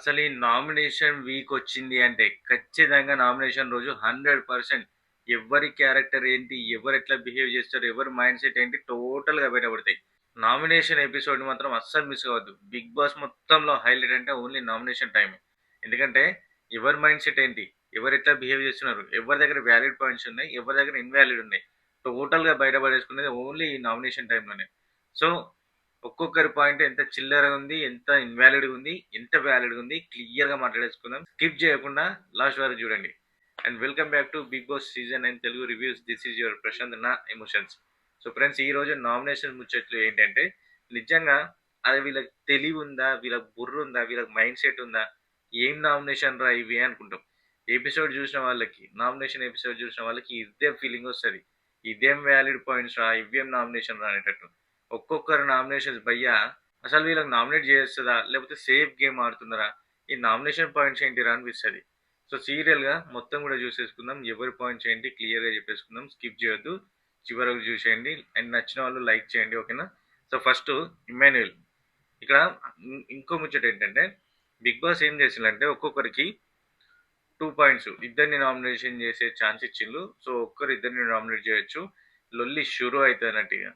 అసలు ఈ nomination week వచ్చింది అంటే ఖచ్చితంగా నామినేషన్ రోజు హండ్రెడ్ పర్సెంట్ ఎవరి క్యారెక్టర్ ఏంటి ఎవరు ఎట్లా బిహేవ్ చేస్తారు ఎవరి మైండ్ సెట్ ఏంటి టోటల్గా బయటపడతాయి. నామినేషన్ ఎపిసోడ్ మాత్రం అస్సలు మిస్ అవ్వద్దు బిగ్ బాస్ మొత్తంలో హైలైట్ అంటే ఓన్లీ నామినేషన్ టైం ఎందుకంటే ఎవరి మైండ్ సెట్ ఏంటి ఎవరు ఎట్లా బిహేవ్ చేస్తున్నారు ఎవరి దగ్గర వ్యాలిడ్ పాయింట్స్ ఉన్నాయి ఎవరి దగ్గర ఇన్వాలిడ్ ఉన్నాయి. టోటల్గా బయటపడేసుకునేది ఓన్లీ ఈ నామినేషన్ టైంలోనే. సో ఒక్కొక్కరి పాయింట్ ఎంత చిల్లరగా ఉంది ఎంత ఇన్వాలిడ్ ఉంది ఎంత వ్యాలిడ్ ఉంది క్లియర్గా మాట్లాడేసుకుందాం. స్కిప్ చేయకుండా లాస్ట్ వరకు చూడండి. And welcome back to Bigg Boss season and Telugu reviews this is your Prashanth నా ఎమోషన్స్ సో ఫ్రెండ్స్ ఈ రోజు నామినేషన్ ముచ్చట్లు ఏంటంటే నిజంగా అది వీళ్ళకి తెలివి ఉందా వీళ్ళకి బుర్ర ఉందా వీళ్ళకి మైండ్ సెట్ ఉందా ఏం నామినేషన్ రా ఇవి అనుకుంటాం. ఎపిసోడ్ చూసిన వాళ్ళకి నామినేషన్ ఎపిసోడ్ చూసిన వాళ్ళకి ఇదే ఫీలింగ్ వస్తుంది. ఇదేం వ్యాలిడ్ పాయింట్స్ రా ఇవేం నామినేషన్ రా అనేటట్టు. ఒక్కొక్కరు నామినేషన్స్ భయ్యా అసలు వీళ్ళకి నామినేట్ చేస్తుందా? లేకపోతే సేఫ్ గేమ్ ఆడుతున్నారా? ఈ నామినేషన్ పాయింట్స్ ఏంటిరా అనిపిస్తుంది. సో సీరియల్గా మొత్తం కూడా చూసేసుకుందాం. ఎవరి పాయింట్స్ ఏంటి? క్లియర్గా చెప్పేసుకుందాం. స్కిప్ చేయొద్దు. చివరకు చూసేయండి. అండ్ నచ్చిన వాళ్ళు లైక్ చేయండి ఓకేనా? సో ఫస్ట్ ఇమాన్యుయల్ ఇక్కడ ఇంకో ముచ్చట ఏంటంటే బిగ్ బాస్ ఏం చేసిందంటే ఒక్కొక్కరికి టూ పాయింట్స్ ఇద్దరిని నామినేషన్ చేసే ఛాన్స్ ఇచ్చిండ్రు సో ఒక్కరు ఇద్దరిని నామినేట్ చేయొచ్చు. లొల్లి షురు అవుతుంది అన్నట్టుగా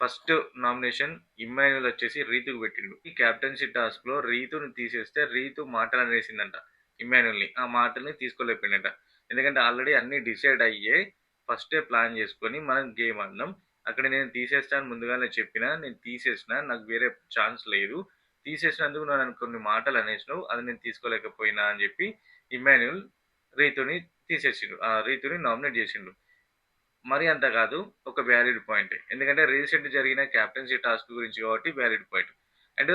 ఫస్ట్ నామినేషన్ ఇమ్మాన్యుల్ వచ్చేసి రీతుకు పెట్టిండు. ఈ క్యాప్టెన్సీ టాస్క్లో రీతుని తీసేస్తే రీతు మాటలు అనేసిందంట ఇమ్మాన్యుల్ని ఆ మాటల్ని తీసుకోలేకపోయిందంట. ఎందుకంటే ఆల్రెడీ అన్ని డిసైడ్ అయ్యే ఫస్టే ప్లాన్ చేసుకొని మనం గేమ్ ఆడినాం. అక్కడ నేను తీసేస్తాను ముందుగానే చెప్పిన నేను తీసేసిన నాకు వేరే ఛాన్స్ లేదు. తీసేసినందుకు నన్ను కొన్ని మాటలు అనేసినావు అది నేను తీసుకోలేకపోయినా అని చెప్పి ఇమాన్యుల్ రీతుని తీసేసిండు. ఆ రీతుని నామినేట్ చేసిండు. మరి అంత కాదు ఒక వ్యాలిడ్ పాయింట్ ఎందుకంటే రీసెంట్ జరిగిన క్యాప్టెన్సీ టాస్క్ గురించి కాబట్టి వ్యాలిడ్ పాయింట్ అండ్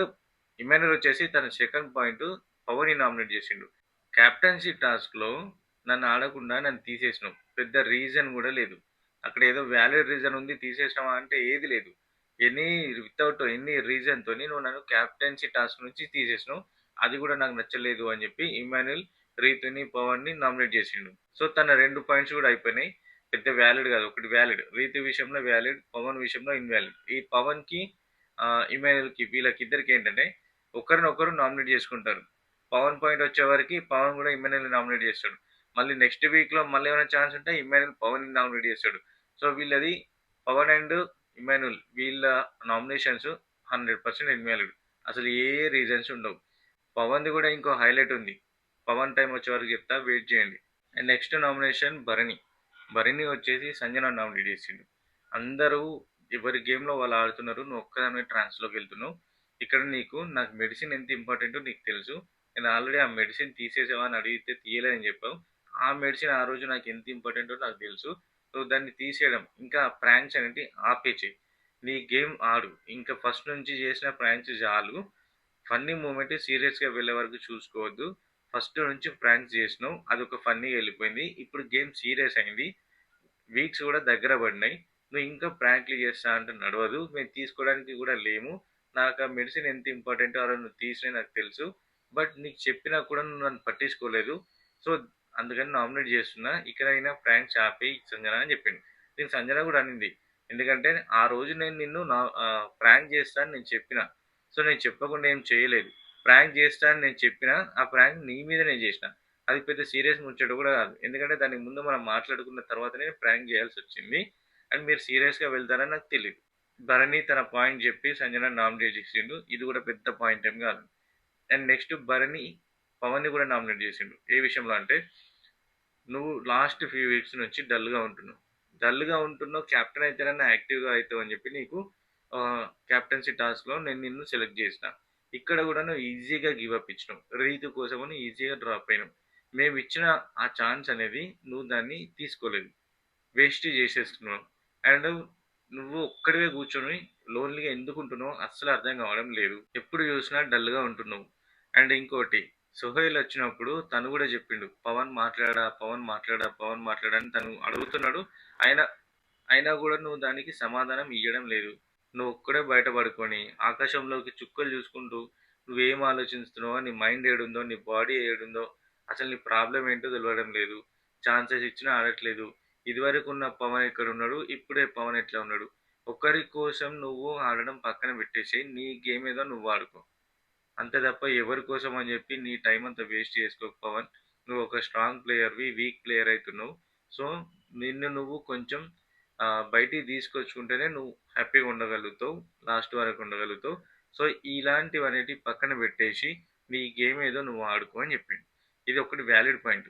ఇమాన్యుల్ వచ్చేసి తన సెకండ్ పాయింట్ పవన్ని నామినేట్ చేసిండు. క్యాప్టెన్సీ టాస్క్లో నన్ను ఆడకుండా నన్ను తీసేసినావు. పెద్ద రీజన్ కూడా లేదు. అక్కడ ఏదో వ్యాలిడ్ రీజన్ ఉంది తీసేసినావా అంటే ఏది లేదు. ఎనీ వితౌట్ ఎనీ రీజన్తో నువ్వు నన్ను క్యాప్టెన్సీ టాస్క్ నుంచి తీసేసినావు. అది కూడా నాకు నచ్చలేదు అని చెప్పి ఇమాన్యుల్ రీతుని పవన్ని నామినేట్ చేసిండు. సో తన రెండు పాయింట్స్ కూడా అయిపోయినాయి. పెద్ద వ్యాలిడ్ కాదు ఒకటి వ్యాలిడ్ రీతి విషయంలో వ్యాలిడ్ పవన్ విషయంలో ఇన్వాలిడ్ ఈ పవన్కి కి వీళ్ళకిద్దరికి వీళ్ళకి ఇద్దరికి ఏంటంటే ఒకరినొకరు నామినేట్ చేసుకుంటారు. పవన్ పాయింట్ వచ్చేవారికి పవన్ కూడా ఇమాన్యుల్ నామినేట్ చేస్తాడు. మళ్ళీ నెక్స్ట్ వీక్లో మళ్ళీ ఏమైనా ఛాన్స్ ఉంటే ఇమాన్యుల్ పవన్ నామినేట్ చేస్తాడు. సో వీళ్ళది పవన్ అండ్ ఇమాన్యుల్ వీళ్ళ నామినేషన్స్ హండ్రెడ్ పర్సెంట్ ఇన్వాలిడ్ అసలు ఏ రీజన్స్ ఉండవు. పవన్ది కూడా ఇంకో హైలైట్ ఉంది. పవన్ టైం వచ్చే వరకు చెప్తా వెయిట్ చేయండి. And next nomination Bharani. Bharani వచ్చేసి సంజన నామినేట్ చేసిండు. అందరూ ఎవరి గేమ్లో వాళ్ళు ఆడుతున్నారు నువ్వు ఒక్కదాని ట్రాన్స్లోకి వెళ్తున్నావు. ఇక్కడ నీకు నాకు మెడిసిన్ ఎంత ఇంపార్టెంటో నీకు తెలుసు. నేను ఆల్రెడీ ఆ మెడిసిన్ తీసేసావా అని అడిగితే తీయలేదని చెప్పావు. ఆ మెడిసిన్ ఆ రోజు నాకు ఎంత ఇంపార్టెంటో నాకు తెలుసు. సో దాన్ని తీసేయడం ఇంకా ప్రాంక్స్ అనేది ఆపేచే. నీ గేమ్ ఆడు. ఇంకా ఫస్ట్ నుంచి చేసిన ప్రాంక్స్ చాలు. ఫన్నీ మూమెంట్ సీరియస్గా వెళ్ళే వరకు చూసుకోవద్దు. ఫస్ట్ నుంచి ప్రాంక్స్ చేసినావు అది ఒక ఫన్నీగా వెళ్ళిపోయింది. ఇప్పుడు గేమ్ సీరియస్ అయింది. వీక్స్ కూడా దగ్గర పడినాయి. నువ్వు ఇంకా ప్రాంక్లు చేస్తా అంటే నడవదు. మేము తీసుకోవడానికి కూడా లేము. నాకు ఆ మెడిసిన్ ఎంత ఇంపార్టెంటో అలా నువ్వు తీసినా నాకు తెలుసు. బట్ నీకు చెప్పినా కూడా నువ్వు నన్ను పట్టించుకోలేదు. సో అందుకని నామినేట్ చేస్తున్నా. ఇక్కడైనా ప్రాంక్ ఆపి సంజన అని చెప్పింది దీనికి సంజన కూడా అనింది. ఎందుకంటే ఆ రోజు నేను నిన్ను నా ప్రాంక్ చేస్తాను నేను చెప్పిన. సో నేను చెప్పకుండా ఏం చేయలేదు. ప్రాంక్ చేస్తాను నేను చెప్పిన. ఆ ప్రాంక్ నీ మీద నేను చేసిన. అది పెద్ద సీరియస్ ముచ్చట కూడా కాదు. ఎందుకంటే దానికి ముందు మనం మాట్లాడుకున్న తర్వాతనే ప్రాంక్ చేయాల్సి వచ్చింది. అండ్ మీరు సీరియస్గా వెళ్తారని నాకు తెలియదు భరణి తన పాయింట్ చెప్పి సంజన నామినేట్ చేసిండు. ఇది కూడా పెద్ద పాయింట్ ఏం కాదు. అండ్ నెక్స్ట్ భరణి పవన్ని కూడా నామినేట్ చేసిండు. ఏ విషయంలో అంటే నువ్వు లాస్ట్ ఫ్యూ వీక్స్ నుంచి డల్గా ఉంటున్నావు. డల్గా ఉంటున్నావు క్యాప్టెన్ అయితేనన్నా యాక్టివ్గా అవుతావు అని చెప్పి నీకు క్యాప్టెన్సీ టాస్క్లో నేను నిన్ను సెలెక్ట్ చేసిన. ఇక్కడ కూడా నువ్వు ఈజీగా గివ్ అప్ ఇచ్చినావు. రీతు కోసమని ఈజీగా డ్రాప్ అయినావు. మేము ఇచ్చిన ఆ ఛాన్స్ అనేది నువ్వు దాన్ని తీసుకోలేదు. వేస్ట్ చేసేసుకున్నావు అండ్ నువ్వు ఒక్కడివే కూర్చొని లోన్లీగా ఎందుకుంటున్నావు అస్సలు అర్థం కావడం లేదు. ఎప్పుడు చూసినా డల్గా ఉంటున్నావు. అండ్ ఇంకోటి సుహైల్ వచ్చినప్పుడు తను కూడా చెప్పిండు పవన్ మాట్లాడా పవన్ మాట్లాడా పవన్ మాట్లాడా అని తను అడుగుతున్నాడు. అయినా అయినా కూడా నువ్వు దానికి సమాధానం ఇవ్వడం లేదు. నువ్వు ఒక్కడే బయటపడుకొని ఆకాశంలోకి చుక్కలు చూసుకుంటూ నువ్వేం ఆలోచిస్తున్నావో నీ మైండ్ ఏడుందో నీ బాడీ ఏడుందో అసలు నీ ప్రాబ్లం ఏంటో తెలియడం లేదు. ఛాన్సెస్ ఇచ్చినా ఆడట్లేదు. ఇదివరకు ఉన్న పవన్ ఎక్కడ ఉన్నాడు? ఇప్పుడే పవన్ ఎట్లా ఉన్నాడు? ఒకరి కోసం నువ్వు ఆడడం పక్కన పెట్టేసి నీ గేమ్ ఏదో నువ్వు ఆడుకో. అంతే తప్ప ఎవరి కోసం అని చెప్పి నీ టైం అంతా వేస్ట్ చేసుకో పవన్. నువ్వు ఒక స్ట్రాంగ్ ప్లేయర్వి వీక్ ప్లేయర్ అవుతున్నావు సో నిన్ను నువ్వు కొంచెం బయటికి తీసుకొచ్చుకుంటేనే నువ్వు హ్యాపీగా ఉండగలుగుతావు. లాస్ట్ వరకు ఉండగలుగుతావు. సో ఇలాంటివి అనేటివి పక్కన పెట్టేసి నీ గేమ్ ఏదో నువ్వు ఆడుకో అని చెప్పిండు. ఇది ఒకటి వ్యాలిడ్ పాయింట్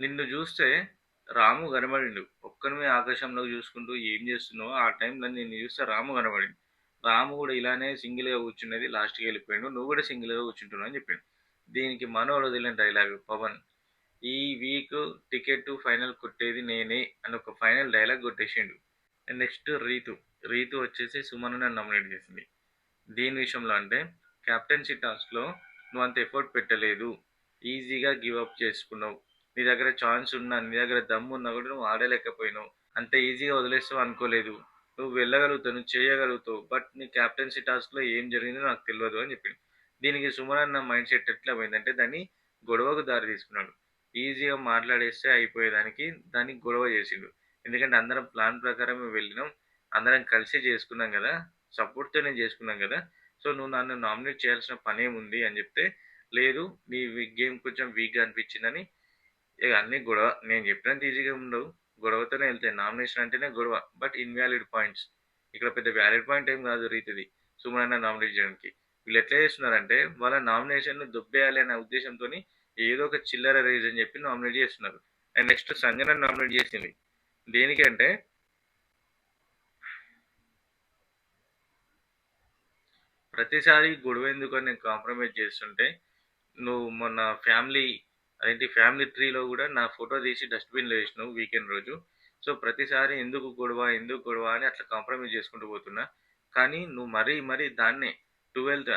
నిన్ను చూస్తే రాము కనబడిండు. ఒక్కరిమే ఆకాశంలోకి చూసుకుంటూ ఏం చేస్తున్నావు ఆ టైంలో నిన్ను చూస్తే రాము కనబడింది రాము కూడా ఇలానే సింగిల్గా కూర్చున్నది లాస్ట్కి వెళ్ళిపోయాడు. నువ్వు కూడా సింగిల్గా కూర్చుంటున్నావు అని చెప్పిండు. దీనికి మనోడు వదిలిన డైలాగ్ పవన్ ఈ వీక్ టికెట్ ఫైనల్ కొట్టేది నేనే అని ఒక ఫైనల్ డైలాగ్ కొట్టేసిండు. నెక్స్ట్ రీతు. రీతు వచ్చేసి సుమన్ నామినేట్ చేసింది. దీని విషయంలో అంటే కెప్టెన్సీ టాస్క్లో నువ్వు అంత ఎఫర్ట్ పెట్టలేదు. ఈజీగా గివ్ అప్ చేసుకున్నావు. నీ దగ్గర ఛాన్స్ ఉన్నా నీ దగ్గర దమ్ము ఉన్నా కూడా నువ్వు ఆడలేకపోయినావు. అంత ఈజీగా వదిలేస్తావు అనుకోలేదు. నువ్వు వెళ్ళగలుగుతావు నువ్వు చేయగలుగుతావు బట్ నీ క్యాప్టెన్సీ టాస్క్లో ఏం జరిగిందో నాకు తెలియదు అని చెప్పింది దీనికి సుమన్ అన్న మైండ్ సెట్ ఎట్లా పోయిందంటే దాన్ని గొడవకు దారి తీసుకున్నాడు. ఈజీగా మాట్లాడేస్తే అయిపోయేదానికి దాన్ని గొడవ చేసిండు. ఎందుకంటే అందరం ప్లాన్ ప్రకారమే వెళ్ళినాం. అందరం కలిసి చేసుకున్నాం కదా. సపోర్ట్తోనే చేసుకున్నాం కదా. సో నువ్వు నన్ను నామినేట్ చేయాల్సిన పని ఏముంది అని చెప్తే లేదు నీ గేమ్ కొంచెం వీక్గా అనిపించిందని. ఇక అన్ని గొడవ నేను చెప్పినంత ఈజీగా ఉండవు. గొడవతోనే వెళ్తాయి నామినేషన్ అంటేనే గొడవ బట్ ఇన్వాలిడ్ పాయింట్స్ ఇక్కడ పెద్ద వ్యాలిడ్ పాయింట్ ఏం కాదు రీతిది. సుమన్ నామినేట్ చేయడానికి. వీళ్ళు ఎట్లా చేస్తున్నారంటే వాళ్ళ నామినేషన్ను దుబ్బేయాలి అనే ఉద్దేశంతో ఏదో ఒక చిల్లర రీజన్ చెప్పి నామినేట్ చేస్తున్నారు. అండ్ నెక్స్ట్ సంజన నామినేట్ చేసింది. దేనికంటే ప్రతిసారి గొడవ ఎందుకు అని నేను కాంప్రమైజ్ చేస్తుంటే నువ్వు మొన్న ఫ్యామిలీ అదేంటి ఫ్యామిలీ ట్రీలో కూడా నా ఫోటో తీసి డస్ట్బిన్లో వేసినావు వీకెండ్ రోజు. సో ప్రతిసారి ఎందుకు గొడవ ఎందుకు గొడవ అని అట్లా కాంప్రమైజ్ చేసుకుంటూ పోతున్నా. కానీ నువ్వు మరీ మరీ దాన్నే ట్వెల్త్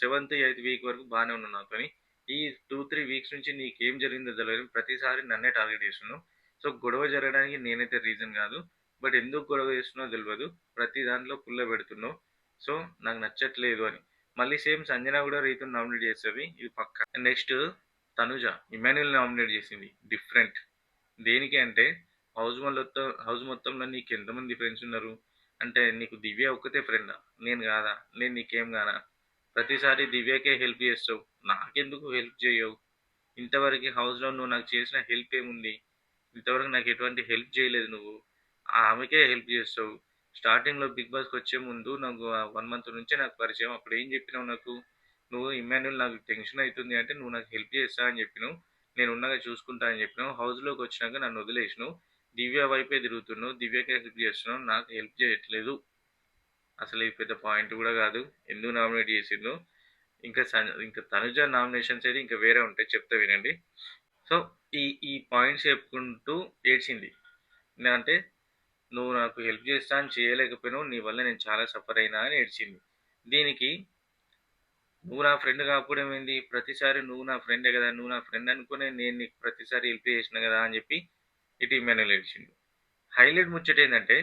సెవెంత్ ఎయిత్ వీక్ వరకు బాగానే ఉన్నావు కానీ ఈ టూ త్రీ వీక్స్ నుంచి నీకు ఏం జరిగిందో తెలియదు. ప్రతిసారి నన్నే టార్గెట్ చేస్తున్నావు. సో గొడవ జరగడానికి నేనైతే రీజన్ కాదు. బట్ ఎందుకు గొడవ చేస్తున్నావు తెలియదు. ప్రతి దాంట్లో పుల్ల పెడుతున్నావు. సో నాకు నచ్చట్లేదు అని. మళ్ళీ సేమ్ సంజన కూడా రీతుని నామినేట్ చేస్తుంది. ఇది పక్క. నెక్స్ట్ తనుజ. ఇమాన్యుల్ నామినేట్ చేసింది. డిఫరెంట్ దేనికి అంటే హౌస్ మొత్తం హౌస్ మొత్తంలో నీకు ఎంతమంది ఫ్రెండ్స్ ఉన్నారు? అంటే నీకు దివ్య ఒక్కతే ఫ్రెండా నేను కాదా? నేను నీకేం కానా? ప్రతిసారి దివ్యకే హెల్ప్ చేస్తావు. నాకెందుకు హెల్ప్ చేయవు? ఇంతవరకు హౌస్లో నువ్వు నాకు చేసిన హెల్ప్ ఏముంది? ఇంతవరకు నాకు ఎటువంటి హెల్ప్ చేయలేదు నువ్వు. ఆమెకే హెల్ప్ చేస్తావు. స్టార్టింగ్లో బిగ్ బాస్కి వచ్చే ముందు నాకు వన్ మంత్ నుంచే నాకు పరిచయం. అప్పుడు ఏం చెప్పినావు నాకు? నువ్వు ఇమాన్యుల్ నాకు టెన్షన్ అవుతుంది అంటే నువ్వు నాకు హెల్ప్ చేస్తా అని చెప్పినావు. నేను ఉన్నగా చూసుకుంటా అని చెప్పినావు. హౌస్లోకి వచ్చినాక నన్ను వదిలేసినావు. దివ్య వైపే తిరుగుతున్నావు. దివ్యకే హెల్ప్ చేస్తున్నావు. నాకు హెల్ప్ చేయట్లేదు. అసలు ఇది పెద్ద పాయింట్ కూడా కాదు. ఎందుకు నామినేట్ చేసిందో ఇంకా ఇంకా తనుజ నామినేషన్స్ అయితే ఇంకా వేరే ఉంటాయి. చెప్తా వినండి. సో ఈ ఈ పాయింట్స్ చెప్పుకుంటూ ఏడ్చింది. అంటే నువ్వు నాకు హెల్ప్ చేస్తా అని చేయలేకపోయినావు నీ వల్ల నేను చాలా సఫర్ అయినా అని ఏడ్చింది. దీనికి నువ్వు నా ఫ్రెండ్ కాకపోవడం ఏంది? ప్రతిసారి నువ్వు నా ఫ్రెండే కదా నువ్వు నా ఫ్రెండ్ అనుకునే నేను నీకు ప్రతిసారి హెల్ప్ చేసిన కదా అని చెప్పి ఇటు ఇమాన్యుల్ ఏడ్చిండు హైలైట్ ముచ్చట ఏంటంటే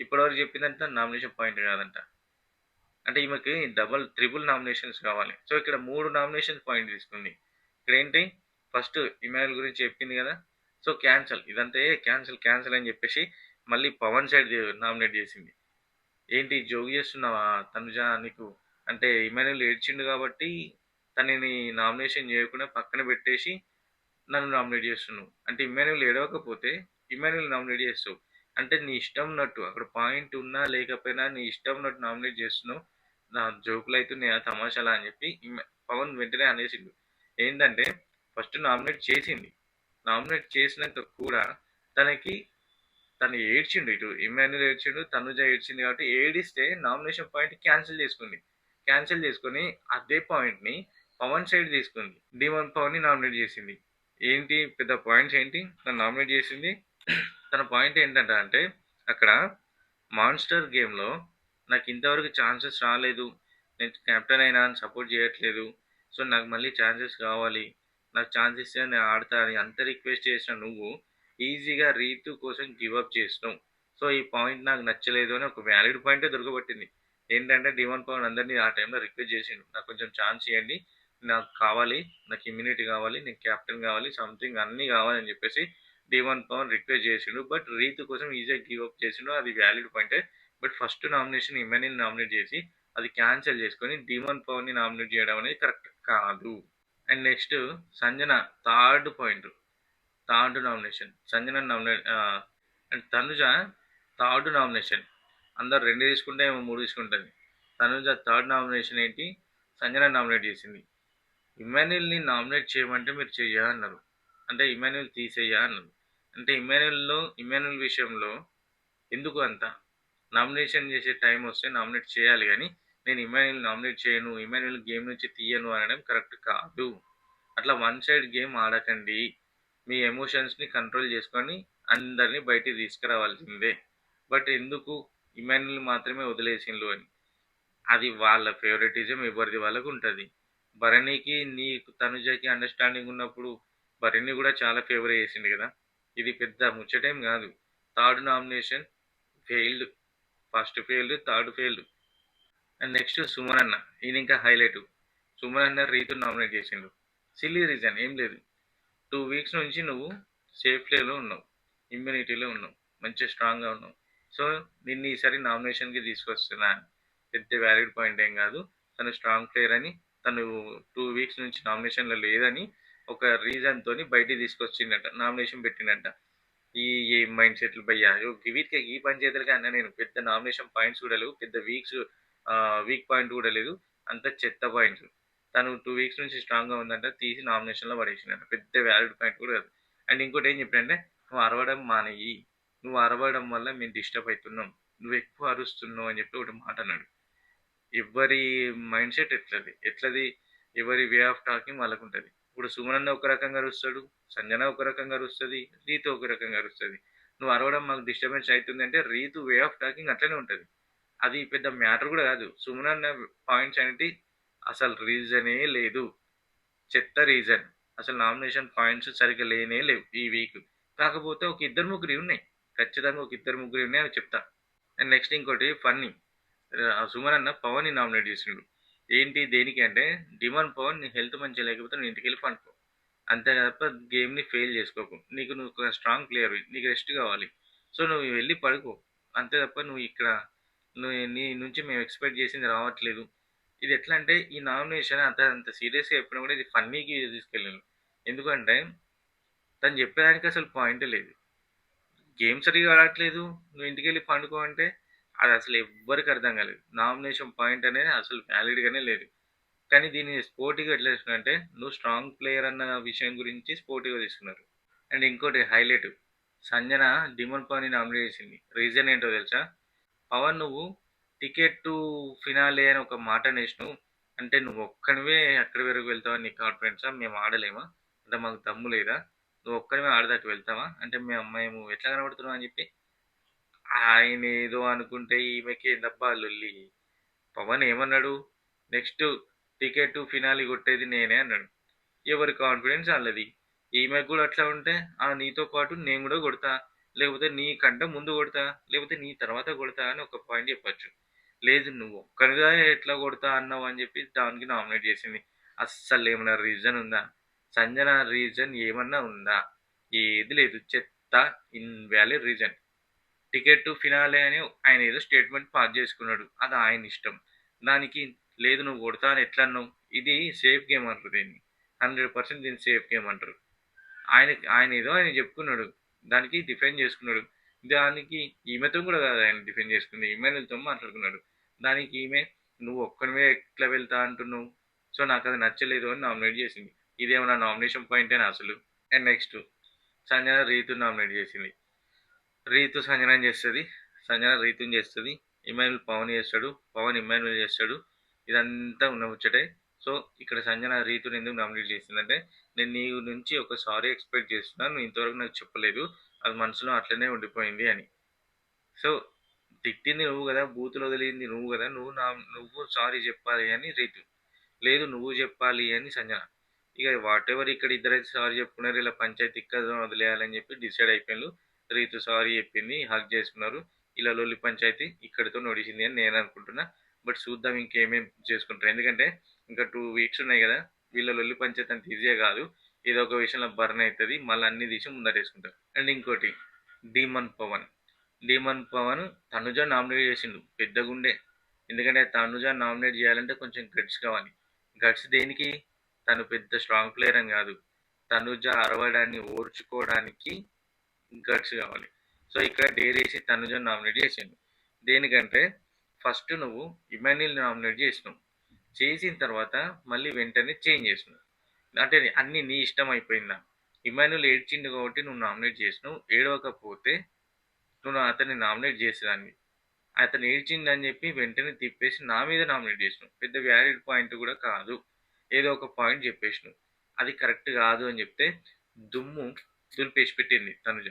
ఇప్పటివరకు చెప్పిందంట నామినేషన్ పాయింట్ కాదంట. అంటే ఈమెకి డబల్ త్రిబుల్ నామినేషన్స్ కావాలి. సో ఇక్కడ మూడు నామినేషన్ పాయింట్ తీసుకుంది. ఇక్కడ ఏంటి? ఫస్ట్ ఇమాన్యుల్ గురించి చెప్పింది కదా. సో క్యాన్సల్ ఇదంతే క్యాన్సల్ క్యాన్సల్ అని చెప్పేసి మళ్ళీ పవన్ సైడ్ నామినేట్ చేసింది. ఏంటి జోగి చేస్తున్నావా తనుజ నీకు? అంటే ఇమాన్యుల్ ఏడ్చిండు కాబట్టి తనని నామినేషన్ చేయకుండా పక్కన పెట్టేసి నన్ను నామినేట్ చేస్తున్నావు. అంటే ఇమాన్యుల్ ఏడవకపోతే ఇమాన్యుల్ నామినేట్ చేస్తావు. అంటే నీ ఇష్టం ఉన్నట్టు అక్కడ పాయింట్ ఉన్నా లేకపోయినా నీ ఇష్టం నట్టు నామినేట్ చేస్తున్నావు. నా జోకులు అవుతున్నాయి ఆ తమాషాలా అని చెప్పి పవన్ వెంటనే అనేసిండు. ఏంటంటే ఫస్ట్ నామినేట్ చేసింది. నామినేట్ చేసినాక కూడా తనకి తను ఏడ్చిండు ఇటు ఇమాన్యుల్ ఏడ్చిండు తనుజ ఏడ్చింది కాబట్టి ఏడిస్తే నామినేషన్ పాయింట్ క్యాన్సిల్ చేసుకుంది. క్యాన్సిల్ చేసుకుని అదే పాయింట్ని పవన్ సైడ్ తీసుకుంది. డిమన్ పవన్ని నామినేట్ చేసింది. ఏంటి పెద్ద పాయింట్స్ ఏంటి? తను నామినేట్ చేసింది. తన పాయింట్ ఏంటంటే అంటే అక్కడ మాన్స్టర్ గేమ్లో నాకు ఇంతవరకు ఛాన్సెస్ రాలేదు. నేను కెప్టెన్ అయినా అని సపోర్ట్ చేయట్లేదు. సో నాకు మళ్ళీ ఛాన్సెస్ కావాలి. నాకు ఛాన్స్ ఇస్తే నేను ఆడతా అని అంత రిక్వెస్ట్ చేసిన నువ్వు ఈజీగా రీతు కోసం గివప్ చేసినాం. సో ఈ పాయింట్ నాకు నచ్చలేదు అని ఒక వ్యాలిడ్ పాయింటే దొరకబట్టింది. ఏంటంటే డిమాండ్ పవన్ అందరినీ ఆ టైంలో రిక్వెస్ట్ చేసిండు. నాకు కొంచెం ఛాన్స్ ఇవ్వండి నాకు కావాలి. నాకు ఇమ్యూనిటీ కావాలి. నేను కెప్టెన్ కావాలి. సంథింగ్ అన్నీ కావాలని చెప్పేసి డిమాండ్ పవన్ రిక్వెస్ట్ చేసిండు. బట్ రీతు కోసం ఈజీగా గివ్ అప్ చేసిండు. అది వ్యాలిడ్ పాయింటే but first nomination Emmanuel nominate చేసి అది క్యాన్సిల్ చేసుకొని డిమాండ్ పవర్ని నామినేట్ చేయడం అనేది కరెక్ట్ కాదు. And next Sanjana third point third nomination. Sanjana nominate and Thanuja third nomination. అందరు రెండు తీసుకుంటే ఏమో మూడు తీసుకుంటుంది. తనుజ థర్డ్ నామినేషన్ ఏంటి? సంజన నామినేట్ చేసింది. ఇమాన్యుల్ని నామినేట్ చేయమంటే మీరు చెయ్యా అన్నారు. అంటే ఇమాన్యుల్ తీసేయా అన్నారు. అంటే ఇమాన్యుల్లో ఇమాన్యుల్ విషయంలో ఎందుకు అంత? నామినేషన్ చేసే టైం వస్తే నామినేట్ చేయాలి కానీ నేను ఇమాన్యుల్ నామినేట్ చేయను ఇమాన్యుల్ గేమ్ నుంచి తీయను అనడం కరెక్ట్ కాదు. అట్లా వన్ సైడ్ గేమ్ ఆడకండి. మీ ఎమోషన్స్ని కంట్రోల్ చేసుకొని అందరినీ బయటికి తీసుకురావాల్సిందే. బట్ ఎందుకు ఇమాన్యుల్ మాత్రమే వదిలేసిండ్రు అని? అది వాళ్ళ ఫేవరెటిజం ఎవరిది వాళ్ళకు ఉంటుంది. భరణికి నీకు తనుజకి అండర్స్టాండింగ్ ఉన్నప్పుడు భరణి కూడా చాలా ఫేవర్ చేసిండు కదా? ఇది పెద్ద ముచ్చటేం కాదు. Third nomination failed first failed third failed and next Suman అన్న ఈయన ఇంకా హైలైట్ సుమన్ అన్న రీతు నామినేట్ చేసిండు. సిల్లీ రీజన్ ఏం లేదు. టూ వీక్స్ నుంచి నువ్వు సేఫ్ ఉన్నావు. ఇమ్యూనిటీలో ఉన్నావు. మంచి స్ట్రాంగ్గా ఉన్నావు. సో నిన్ను ఈసారి నామినేషన్కి తీసుకొస్తున్నా పెద్ద వ్యాలిడ్ పాయింట్ ఏం కాదు. తను స్ట్రాంగ్ ప్లేయర్ అని తను టూ వీక్స్ నుంచి నామినేషన్లో లేదని ఒక రీజన్తో బయటికి తీసుకొచ్చిందట. నామినేషన్ పెట్టిండట ఈ ఏ మైండ్ సెట్లు భయ్యా. వీటికి ఈ పంచాయతీలకి అన్న నేను పెద్ద నామినేషన్ పాయింట్స్ కూడా లేవు. పెద్ద వీక్స్ వీక్ పాయింట్ కూడా లేదు. అంత చెత్త పాయింట్స్ తను టూ వీక్స్ నుంచి స్ట్రాంగ్గా ఉందంట తీసి నామినేషన్లో పడేసినాడు. పెద్ద వ్యాలిడ్ పాయింట్ కూడా కాదు. అండ్ ఇంకోటి ఏం చెప్పాడంటే నువ్వు అరవడం మానేయి. నువ్వు అరవడం వల్ల మేము డిస్టర్బ్ అవుతున్నాం. నువ్వు ఎక్కువ అరుస్తున్నావు అని చెప్పి ఒకటి మాట అన్నాడు. ఎవరి మైండ్ సెట్ ఎట్లది? ఎట్లది? ఎవరి వే ఆఫ్ టాకింగ్ వాళ్ళకు ఉంటుంది. ఇప్పుడు సుమనన్న ఒక రకంగా అరుస్తాడు సంజన ఒక రకంగా అరుస్తుంది రీతు ఒక రకంగా అరుస్తుంది. నువ్వు అరవడం మాకు డిస్టర్బెన్స్ అవుతుంది అంటే రీతు వే ఆఫ్ టాకింగ్ అట్లనే ఉంటుంది. అది పెద్ద మ్యాటర్ కూడా కాదు. సుమనన్న పాయింట్స్ అనేది అసలు రీజనే లేదు. చెత్త రీజన్ అసలు నామినేషన్ పాయింట్స్ సరిగ్గా లేనే లేవు ఈ వీక్ కాకపోతే ఒక ఇద్దరు ముగ్గురు ఉన్నాయి. ఖచ్చితంగా ఒక ఇద్దరు ముగ్గురు ఉన్నాయి అని చెప్తా. అండ్ నెక్స్ట్ ఇంకోటి ఫన్నీ సుమన్ అన్న పవన్ని నామినేట్ చేసిండు. ఏంటి దేనికి అంటే డిమాండ్ పవన్ నీ హెల్త్ మంచిగా లేకపోతే నువ్వు ఇంటికి వెళ్ళి పండుకో. అంతే తప్ప గేమ్ని ఫెయిల్ చేసుకోకు. నీకు నువ్వు ఒక స్ట్రాంగ్ ప్లేయర్ నీకు రెస్ట్ కావాలి. సో నువ్వు వెళ్ళి పడుకో. అంతే తప్ప నువ్వు ఇక్కడ నువ్వు నీ నుంచి మేము ఎక్స్పెక్ట్ చేసింది రావట్లేదు. ఇది ఎట్లా అంటే ఈ నామినేషన్ అంత అంత సీరియస్గా చెప్పినా కూడా ఇది ఫన్నీకి తీసుకెళ్ళాను ఎందుకంటే తను చెప్పేదానికి అసలు పాయింట్ లేదు. గేమ్ సరిగా ఆడట్లేదు నువ్వు ఇంటికి వెళ్ళి పండుకో అంటే అది అసలు ఎవ్వరికి అర్థం కాలేదు. నామినేషన్ పాయింట్ అనేది అసలు వ్యాలిడ్గానే లేదు. కానీ దీన్ని స్పోర్టివ్గా ఎట్లా తీసుకున్నారంటే నువ్వు స్ట్రాంగ్ ప్లేయర్ అన్న విషయం గురించి స్పోర్టివ్గా తీసుకున్నారు. అండ్ ఇంకోటి highlight Sanjana Demon Pavan nominate చేసింది. రీజన్ ఏంటో తెలుసా? పవన్ నువ్వు టికెట్ టు ఫినాలే అని ఒక మాట నేషను అంటే నువ్వు ఒక్కనివే అక్కడి వరకు వెళ్తావా? నీ కాన్ఫిడెన్సా మేము ఆడలేమా? అంటే మాకు దమ్ము లేదా? నువ్వు ఒక్కనివే ఆడదాకా వెళ్తావా? అంటే మేము మేము ఎట్లా కనబడుతున్నావు అని చెప్పి. ఆయన ఏదో అనుకుంటే ఈమెకి దబ్బా లొల్లి. పవన్ ఏమన్నాడు? నెక్స్ట్ టికెట్ ఫినాలి కొట్టేది నేనే అన్నాడు. ఎవరి కాన్ఫిడెన్స్ వాళ్ళది ఈమెకి కూడా అట్లా ఉంటే ఆ నీతో పాటు నేను కూడా కొడతా. లేకపోతే నీ కంటే ముందు కొడతా. లేకపోతే నీ తర్వాత కొడతా అని ఒక పాయింట్ చెప్పచ్చు. లేదు నువ్వు ఒక్కరిగా ఎట్లా కొడతా అన్నావు అని చెప్పి దానికి నామినేట్ చేసింది. అస్సలు ఏమైనా రీజన్ ఉందా? సంజన రీజన్ ఏమన్నా ఉందా? ఏది లేదు. చెత్త invalid reason ticket to finale అని ఆయన ఏదో స్టేట్మెంట్ పాస్ చేసుకున్నాడు. అది ఆయన ఇష్టం. దానికి లేదు నువ్వు కొడతా అని ఎట్లా అన్నావు? ఇది సేఫ్ గేమ్ అంటారు దీన్ని. హండ్రెడ్ పర్సెంట్ దీన్ని సేఫ్ గేమ్ అంటారు. ఆయన ఆయన ఏదో ఆయన చెప్పుకున్నాడు. దానికి డిఫెండ్ చేసుకున్నాడు. దానికి ఈమెతో కూడా కాదు ఆయన డిఫెండ్ చేసుకుంది. ఈమెయిల్తో మాట్లాడుకున్నాడు. దానికి ఈమె నువ్వు ఒక్కనివే ఎట్లా వెళ్తా అంటున్నావు? సో నాకు అది నచ్చలేదు అని నామినేట్ చేసింది. ఇదేమన్నా నామినేషన్ పాయింట్ అని అసలు. And next Sanjana Rithu nominate చేసింది. రీతు సంజన చేస్తుంది. సంజన రీతుని చేస్తుంది. ఇమానుల్ పవన్ చేస్తాడు. పవన్ ఇమానుల్ చేస్తాడు. ఇదంతా ఉన్న ముచ్చటే. సో ఇక్కడ సంజన రీతుని ఎందుకు నామినేట్ చేసిందంటే నేను నీ నుంచి ఒక సారీ ఎక్స్పెక్ట్ చేస్తున్నాను. నువ్వు ఇంతవరకు నాకు చెప్పలేదు. అది మనసులో అట్లనే ఉండిపోయింది అని. సో తిట్టింది నువ్వు కదా బూతులు వదిలింది నువ్వు కదా నువ్వు నా నువ్వు సారీ చెప్పాలి అని రీతు లేదు నువ్వు చెప్పాలి అని సంజన. ఇక వాట్ ఎవర్ ఇక్కడ ఇద్దరైతే సారీ చెప్పుకున్నారు ఇలా పంచాయతీ ఇక్కడ వదిలేయాలని చెప్పి డిసైడ్ అయిపోయినారు రీతు సారీ చెప్పింది హక్ చేసుకున్నారు. ఇలా లొల్లి పంచాయతీ ఇక్కడితో నడిచింది అని నేను అనుకుంటున్నా. బట్ చూద్దాం ఇంకేమేం చేసుకుంటారు. ఎందుకంటే ఇంకా టూ వీక్స్ ఉన్నాయి కదా వీళ్ళ లొల్లి పంచాయతీ అంత ఈజీగా కాదు. ఏదో ఒక విషయంలో బర్న్ అవుతుంది మళ్ళీ అన్ని తీసి ముందరేసుకుంటారు. అండ్ ఇంకోటి Demon Pavan. Demon Pavan Thanuja nominate చేసిండు. పెద్ద గుండె. ఎందుకంటే తనుజ నామినేట్ చేయాలంటే కొంచెం గట్స్ కావాలి. గట్స్ దేనికి? తను పెద్ద స్ట్రాంగ్ ప్లేయర్ అని కాదు. తనుజ అరవడాన్ని ఓర్చుకోవడానికి గట్స్ కావాలి. సో ఇక్కడ డేర్ వేసి తనుజ నామినేట్ చేసిండు. దేనికంటే ఫస్ట్ నువ్వు ఇమాన్యుల్ నామినేట్ చేసినావు. చేసిన తర్వాత మళ్ళీ వెంటనే చేంజ్ చేసినావు. అంటే అన్ని నీ ఇష్టం అయిపోయిందా? ఇమానుల్ ఏడ్చిండు కాబట్టి నువ్వు నామినేట్ చేసినావు. ఏడవకపోతే నువ్వు అతన్ని నామినేట్ చేసేదాన్ని. అతను ఏడ్చిండని చెప్పి వెంటనే తిప్పేసి నా మీద నామినేట్ చేసినావు. పెద్ద వ్యాలిడ్ పాయింట్ కూడా కాదు. ఏదో ఒక పాయింట్ చెప్పేసినావు. అది కరెక్ట్ కాదు అని చెప్తే దుమ్ము దులిపేసి పెట్టింది తనుజ.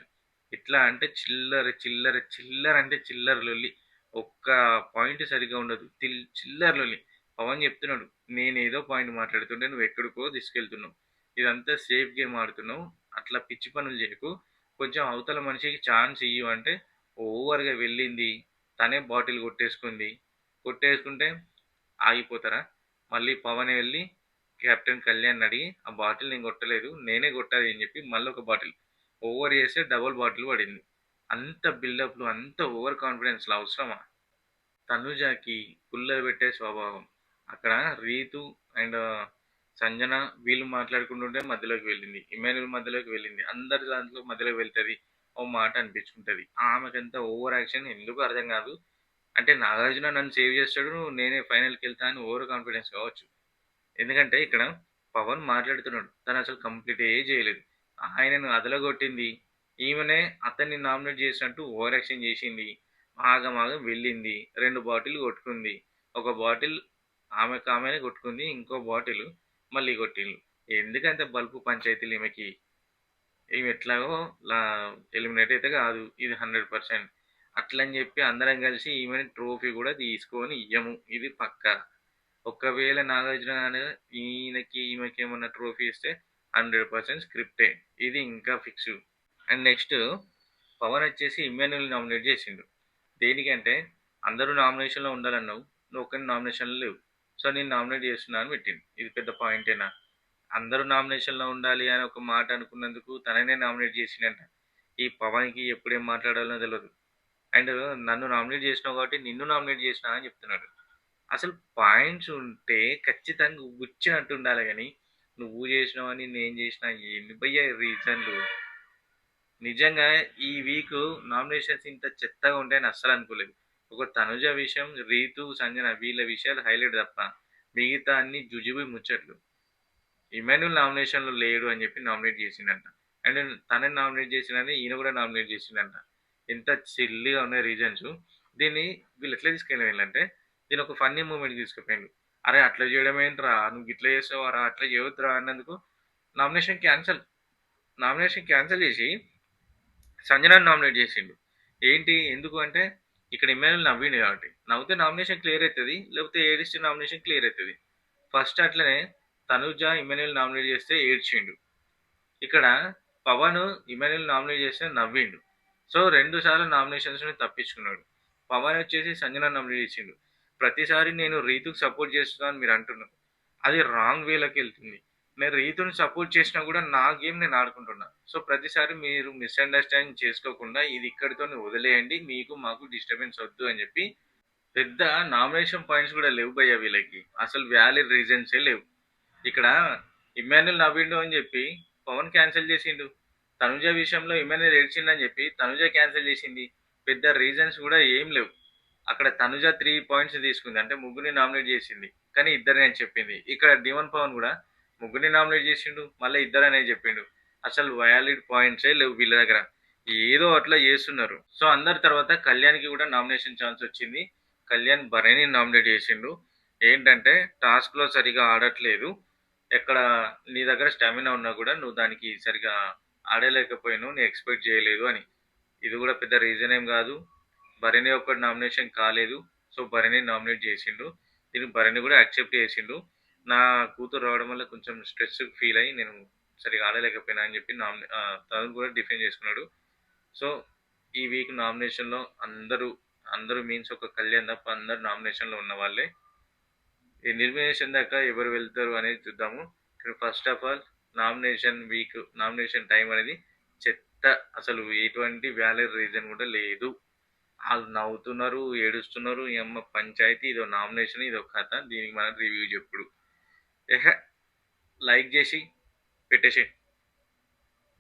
ఎట్లా అంటే చిల్లర చిల్లర చిల్లర అంటే చిల్లర లొల్లి. ఒక్క పాయింట్ సరిగా ఉండదు. తిల్ చిల్లర లొల్లి. పవన్ చెప్తున్నాడు నేను ఏదో పాయింట్ మాట్లాడుతుంటే నువ్వు ఎక్కడికో తీసుకెళ్తున్నావు. ఇదంతా సేఫ్ గేమ్ ఆడుతున్నావు. అట్లా పిచ్చి పనులు చేయకు. కొంచెం అవతల మనిషికి ఛాన్స్ ఇయ్యు అంటే ఓవర్గా వెళ్ళింది. తనే బాటిల్ కొట్టేసుకుంది. కొట్టేసుకుంటే ఆగిపోతారా? మళ్ళీ పవన్ వెళ్ళి కెప్టెన్ కళ్యాణ్ అడిగి ఆ బాటిల్ నేను కొట్టలేదు. నేనే కొట్టాలి అని చెప్పి మళ్ళీ ఒక బాటిల్ ఓవర్ చేస్తే డబుల్ బాటిల్ పడింది. అంత బిల్డప్లు అంత ఓవర్ కాన్ఫిడెన్స్లో అవసరమా? తనుజాకి పుల్ల పెట్టే స్వభావం. అక్కడ రీతు అండ్ సంజన వీళ్ళు మాట్లాడుకుంటుంటే మధ్యలోకి వెళ్ళింది. ఇమాన్యుల్ మధ్యలోకి వెళ్ళింది. అందరి దాంట్లో మధ్యలోకి వెళ్తుంది. ఓ మాట అనిపించుకుంటుంది. ఆమెకంత ఓవర్ యాక్షన్ ఎందుకు అర్థం కాదు. అంటే నాగార్జున నన్ను సేవ్ చేస్తాడు నేనే ఫైనల్కి వెళ్తా అని ఓవర్ కాన్ఫిడెన్స్ కావచ్చు. ఎందుకంటే ఇక్కడ పవన్ మాట్లాడుతున్నాడు. తను అసలు కంప్లీట్ ఏ చేయలేదు. ఆయనను అదలగొట్టింది. ఈమెనే అతన్ని నామినేట్ చేసినట్టు ఓవర్ యాక్షన్ చేసింది. ఆగమాగం వెళ్ళింది. రెండు బాటిల్ కొట్టుకుంది. ఒక బాటిల్ ఆమెకు ఆమెనే కొట్టుకుంది ఇంకో బాటిల్ మళ్ళీ కొట్టిండ్రు ఎందుకంత బల్బు పంచాయతీలు ఈమెకి? ఈమె ఎట్లాగో ఎలిమినేట్ అయితే కాదు ఇది హండ్రెడ్ పర్సెంట్. అట్లని చెప్పి అందరం కలిసి ఈమెని ట్రోఫీ కూడా తీసుకొని ఇయ్యము ఇది పక్క. ఒకవేళ నాగార్జున ఈయనకి ఈమెకి ఏమన్నా ట్రోఫీ ఇస్తే హండ్రెడ్ పర్సెంట్ స్క్రిప్టే ఇది ఇంకా ఫిక్స్. అండ్ నెక్స్ట్ పవన్ వచ్చేసి ఇమ్మాన్యుల్ నామినేట్ చేసిండు. దేనికంటే అందరూ నామినేషన్లో ఉండాలన్నావు నువ్వు ఒక్కరిని నామినేషన్లో లేవు. సో నేను నామినేట్ చేస్తున్నాను పెట్టింది ఇది పెద్ద పాయింటేనా అందరూ నామినేషన్లో ఉండాలి అని ఒక మాట అనుకున్నందుకు తననే నామినేట్ చేసిండంట. ఈ పవన్కి ఎప్పుడేం మాట్లాడాలో తెలియదు అండ్ నన్ను నామినేట్ చేసినావు కాబట్టి నిన్ను నామినేట్ చేసినా అని చెప్తున్నాడు. అసలు పాయింట్స్ ఉంటే ఖచ్చితంగా గుచ్చినట్టు ఉండాలి కానీ నువ్వు చేసినావని నేను చేసిన ఎన్ని భయ్య రీజన్లు? నిజంగా ఈ వీక్ నామినేషన్స్ ఇంత చెత్తగా ఉంటాయని అస్సలు అనుకోలేదు. ఒక తనుజ విషయం రీతు సంజన వీళ్ళ విషయాలు హైలైట్ తప్ప మిగతా అన్ని జుజుబి ముచ్చట్లు. ఇమాన్యుల్ నామినేషన్లో లేడు అని చెప్పి నామినేట్ చేసిండంట. అండ్ తనని నామినేట్ చేసిండని ఈయన కూడా నామినేట్ చేసిండంట. ఎంత చిల్లిగా ఉన్నాయి రీజన్స్ దీన్ని వీళ్ళు ఎట్లా తీసుకెళ్ళాలంటే దీని ఒక ఫన్నీ మూమెంట్ తీసుకుపోయిండు అరే అట్లా చేయడం ఏంట్రా? నువ్వు ఇట్లా చేసావారా? అట్లా చేయొద్దురా? అన్నందుకు నామినేషన్ క్యాన్సిల్ నామినేషన్ క్యాన్సిల్ చేసి సంజనాన్ని నామినేట్ చేసిండు. ఏంటి? ఎందుకు అంటే ఇక్కడ ఎమ్మెల్యే నవ్విండు కాబట్టి. నవ్వితే నామినేషన్ క్లియర్ అవుతుంది లేకపోతే ఏడిస్తే నామినేషన్ క్లియర్ అవుతుంది. ఫస్ట్ అట్లనే తనుజ ఇమాన్యుల్ నామినేట్ చేస్తే ఏడ్చిండు. ఇక్కడ పవన్ ఇమాన్యుల్ నామినేట్ చేస్తే నవ్విండు. సో రెండు సార్లు నామినేషన్స్ తప్పించుకున్నాడు. పవన్ వచ్చేసి సంజన నామినేట్ చేసిండు. ప్రతిసారి నేను రీతుకు సపోర్ట్ చేస్తున్నాను మీరు అంటున్నారు. అది రాంగ్ వేలోకి వెళ్తుంది. నేను రీతుని సపోర్ట్ చేసినా కూడా నా గేమ్ నేను ఆడుకుంటున్నా. సో ప్రతిసారి మీరు మిస్అండర్స్టాండింగ్ చేసుకోకుండా ఇది ఇక్కడితో వదిలేయండి మీకు మాకు డిస్టర్బెన్స్ వద్దు అని చెప్పి పెద్ద నామినేషన్ పాయింట్స్ కూడా లేవు భయ్య వీళ్ళకి. అసలు వ్యాలిడ్ రీజన్సే లేవు. ఇక్కడ ఇమాన్యుల్ నవ్విండు అని చెప్పి పవన్ క్యాన్సిల్ చేసిండు. తనుజ విషయంలో ఇమాన్యుల్ ఏడ్చిండు చెప్పి తనుజ క్యాన్సిల్ చేసింది. పెద్ద రీజన్స్ కూడా ఏం లేవు. అక్కడ తనుజ త్రీ పాయింట్స్ తీసుకుంది. అంటే ముగ్గురిని నామినేట్ చేసింది. కానీ ఇద్దరిని అని చెప్పింది. ఇక్కడ డివన్ పవన్ కూడా ముగ్గురిని నామినేట్ చేసిండు మళ్ళీ ఇద్దరు చెప్పిండు. అసలు వ్యాలిడ్ పాయింట్సే లేవు వీళ్ళ దగ్గర. ఏదో అట్లా చేస్తున్నారు. సో అందరి తర్వాత కళ్యాణ్కి కూడా నామినేషన్ ఛాన్స్ వచ్చింది. కళ్యాణ్ భరణి నామినేట్ చేసిండు. ఏంటంటే టాస్క్లో సరిగా ఆడట్లేదు. ఎక్కడ నీ దగ్గర స్టామినా ఉన్నా కూడా నువ్వు దానికి సరిగా ఆడలేకపోయాను నేను ఎక్స్పెక్ట్ చేయలేదు అని. ఇది కూడా పెద్ద రీజన్ ఏం కాదు. భరణి ఒక్కటి నామినేషన్ కాలేదు. సో భరణి నామినేట్ చేసిండు. దీనికి భరణి కూడా యాక్సెప్ట్ చేసిండు. నా కూతురు రావడం వల్ల కొంచెం స్ట్రెస్ ఫీల్ అయ్యి నేను సరిగా ఆడలేకపోయినా అని చెప్పి నామినే తను కూడా డిఫెండ్ చేసుకున్నాడు. సో ఈ వీక్ నామినేషన్లో అందరూ అందరూ మీన్స్ ఒక కళ్యాణ్ తప్ప అందరు నామినేషన్లో ఉన్న వాళ్ళే. ఈ నిర్మినేషన్ దాకా ఎవరు వెళ్తారు అనేది చూద్దాము. ఇక్కడ first of all nomination week nomination time అనేది చెత్త. అసలు ఎటువంటి వ్యాలిడ్ రీజన్ కూడా లేదు. వాళ్ళు నవ్వుతున్నారు ఏడుస్తున్నారు ఈ అమ్మ పంచాయతీ ఇదో నామినేషన్ ఇదో కథ దీనికి మనం రివ్యూ చెప్పుడు. ఏహే లైక్ చేసి పెట్టేసి